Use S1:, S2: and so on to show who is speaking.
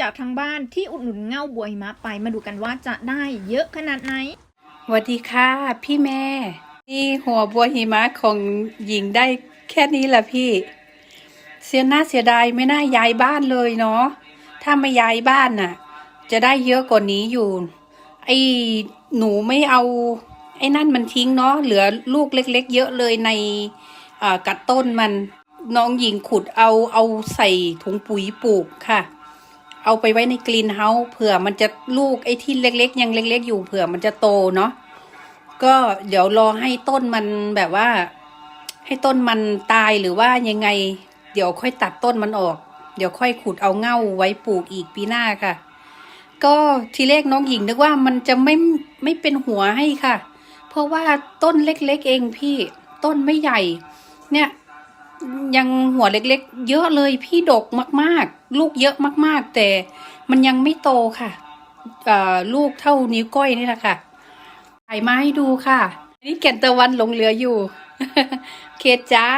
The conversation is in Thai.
S1: จากทางบ้านที่อุดหนุนเง่าบัวหิมะไปมาดูกันว่าจะได้เยอะขนาดไหน
S2: สวัสดีค่ะ พี่แม่ นี่หัวบัวหิมะของหญิงได้แค่นี้แหละพี่ เสียหน้าเสียดายไม่น่าย้ายบ้านเลยเนาะถ้าไม่ย้ายบ้านน่ะ จะได้เยอะกว่านี้อยู่ ไอ้หนูไม่เอา ไอ้นั่นมันทิ้งเนาะเหลือลูกเล็ก ๆ เยอะเลยในกัดต้นมันน้องหญิงขุดเอาเอาใส่ถุงปุ๋ยปลูกค่ะ เอาไปไว้ในกรีนเฮาส์เผื่อมันจะลูกไอ้ที่เล็ก ๆ ยังเล็ก ๆ อยู่เผื่อมันจะโตเนาะก็เดี๋ยวรอให้ต้นมันแบบว่า ให้ต้นมันตายหรือว่ายังไง เดี๋ยวค่อยตัดต้นมันออก เดี๋ยวค่อยขุดเอาเง่าไว้ปลูกอีกปีหน้าค่ะ ก็ทีแรกน้องหญิงนึกว่ามันจะไม่ไม่เป็นหัวให้ค่ะ เพราะว่าต้นเล็กๆเองพี่ต้นไม่ใหญ่ เนี่ย ยังหัวเล็กๆ เยอะเลยพี่ดกมากๆ ลูกเยอะมากๆ แต่มันยังไม่โตค่ะลูกเท่านิ้วก้อยนี่แหละค่ะถ่ายมาให้ดูค่ะ นี่แก่นตะวันหลงเหลืออยู่ เคจ้า